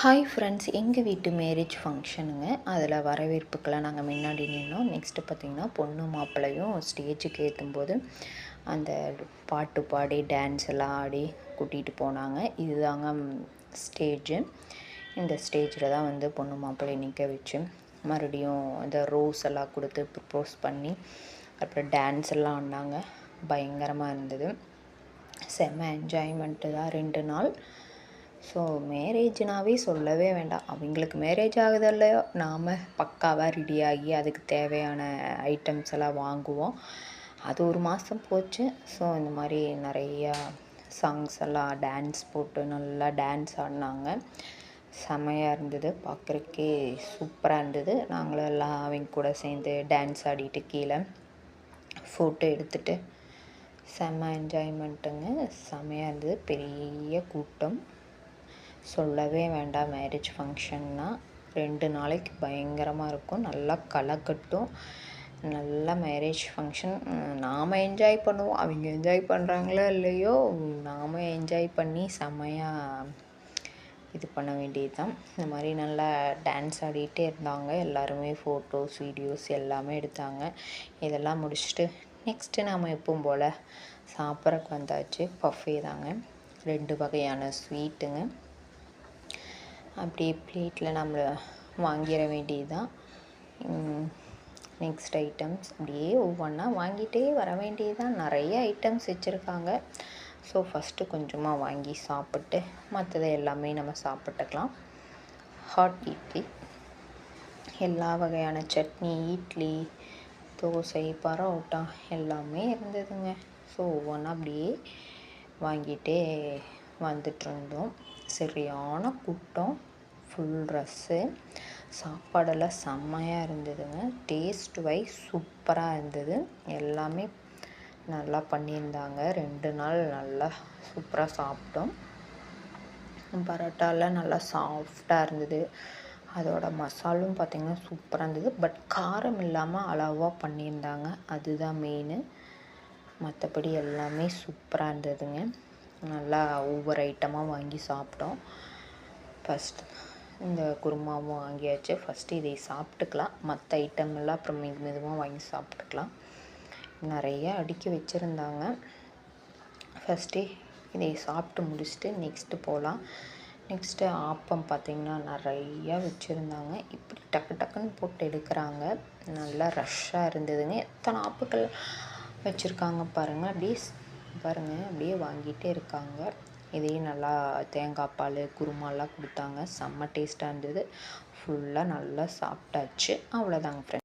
Hi friends எங்கள் வீட்டு marriage ஃபங்க்ஷனுங்க அதில் வரவேற்புக்கெல்லாம் நாங்கள் முன்னாடி நின்னோம். நெக்ஸ்ட்டு பார்த்திங்கன்னா பொண்ணு மாப்பிள்ளையும் ஸ்டேஜுக்கு ஏற்றும்போது அந்த பாட்டு பாடி டான்ஸ் எல்லாம் ஆடி கூட்டிகிட்டு போனாங்க. இதுதாங்க ஸ்டேஜு இந்த ஸ்டேஜில் தான் வந்து பொண்ணு மாப்பிள்ளை நிற்க வச்சு மறுபடியும் இந்த ரோஸ் எல்லாம் கொடுத்து ப்ரப்போஸ் பண்ணி அப்புறம் டான்ஸ் எல்லாம் ஆடினாங்க. பயங்கரமாக இருந்தது. செம்ம என்ஜாய்மெண்ட்டு தான். ரெண்டு நாள் ஸோ மேரேஜ்னாவே சொல்லவே வேண்டாம். அவங்களுக்கு மேரேஜ் ஆகுது இல்லையோ நாம் பக்காவாக ரெடியாகி அதுக்கு தேவையான ஐட்டம்ஸ் எல்லாம் வாங்குவோம். அது ஒரு மாதம் போச்சு. ஸோ இந்த மாதிரி நிறையா சாங்ஸ் எல்லாம் டான்ஸ் போட்டு நல்லா டான்ஸ் ஆடினாங்க. செமையாக இருந்தது. பார்க்குறக்கே சூப்பராக இருந்தது. நாங்களும் எல்லாம் அவங்க கூட சேர்ந்து டான்ஸ் ஆடிட்டு கீழே ஃபோட்டோ எடுத்துகிட்டு செம்ம என்ஜாய்மெண்ட்டுங்க செமையாக இருந்தது. பெரிய கூட்டம். சொல்லவே வேண்டாம். மேரேஜ் ஃபங்க்ஷன்னா ரெண்டு நாளைக்கு பயங்கரமாக இருக்கும். நல்லா களை கட்டும் நல்லா மேரேஜ் ஃபங்க்ஷன் நாம் என்ஜாய் பண்ணுவோம். அவங்க என்ஜாய் பண்ணுறாங்களோ இல்லையோ நாம் என்ஜாய் பண்ணி செம்மையாக இது பண்ண வேண்டியது தான் இந்த மாதிரி நல்லா டான்ஸ் ஆடிகிட்டே இருந்தாங்க. எல்லாருமே ஃபோட்டோஸ் வீடியோஸ் எல்லாமே எடுத்தாங்க. இதெல்லாம் முடிச்சுட்டு நெக்ஸ்ட்டு நாம் எப்பவும் போல் சாப்பிட்றக்கு வந்தாச்சு. பஃபே தாங்க. ரெண்டு வகையான ஸ்வீட்டுங்க அப்படியே ப்ளேட்டில் நம்ம வாங்கிட வேண்டியது தான் நெக்ஸ்ட் ஐட்டம்ஸ் அப்படியே ஒவ்வொன்றா வாங்கிட்டே வர வேண்டியது தான் நிறைய ஐட்டம்ஸ் வச்சுருக்காங்க. ஸோ ஃபஸ்ட்டு கொஞ்சமாக வாங்கி சாப்பிட்டு மற்றதை எல்லாமே நம்ம சாப்பிட்டுக்கலாம். ஹாட் இட்லி. எல்லா வகையான சட்னி இட்லி தோசை பரோட்டா எல்லாமே இருந்ததுங்க. ஸோ ஒவ்வொன்றா அப்படியே வாங்கிட்டே வந்துட்டுருந்தோம். சரியான கூட்டம். ஃபுல் ரஸ்ஸு சாப்பாடெல்லாம் செம்மையாக இருந்ததுங்க. டேஸ்ட் வைஸ் சூப்பராக இருந்தது. எல்லாமே நல்லா பண்ணியிருந்தாங்க. ரெண்டு நாள் நல்லா சூப்பராக சாப்பிட்டோம். பரோட்டாலாம் நல்லா சாஃப்டாக இருந்தது. அதோட மசாலும் பார்த்திங்கன்னா சூப்பராக இருந்தது. பட் காரம் இல்லாமல் அளவாக பண்ணியிருந்தாங்க. அதுதான் மெயின் மற்றபடி எல்லாமே சூப்பராக இருந்ததுங்க. நல்லா ஒவ்வொரு ஐட்டமாக வாங்கி சாப்பிட்டோம். ஃபஸ்ட் இந்த குருமாவும் வாங்கியாச்சு. ஃபஸ்ட்டு இதை சாப்பிட்டுக்கலாம். மற்ற ஐட்டமெல்லாம் அப்புறம் மெது மெதுவாக வாங்கி சாப்பிட்டுக்கலாம். நிறைய அடுக்கி வச்சுருந்தாங்க. ஃபஸ்ட்டு இதை சாப்பிட்டு முடிச்சுட்டு நெக்ஸ்ட்டு போகலாம் நெக்ஸ்ட்டு ஆப்பம் பார்த்திங்கன்னா நிறையா வச்சுருந்தாங்க. இப்படி டக்கு டக்குன்னு போட்டு எடுக்கிறாங்க. நல்லா ரஷ்ஷாக இருந்ததுங்க. எத்தனை ஆப்புகள் வச்சுருக்காங்க பாருங்கள் அப்படியே பாருங்கள் அப்படியே வாங்கிட்டே இருக்காங்க. இதையும் நல்லா தேங்காய் பால் குருமாலாம் கொடுத்தாங்க. செம்ம டேஸ்ட்டாக இருந்தது. ஃபுல்லாக நல்லா சாப்பிட்டாச்சு. அவ்வளோதாங்க ஃப்ரெண்ட்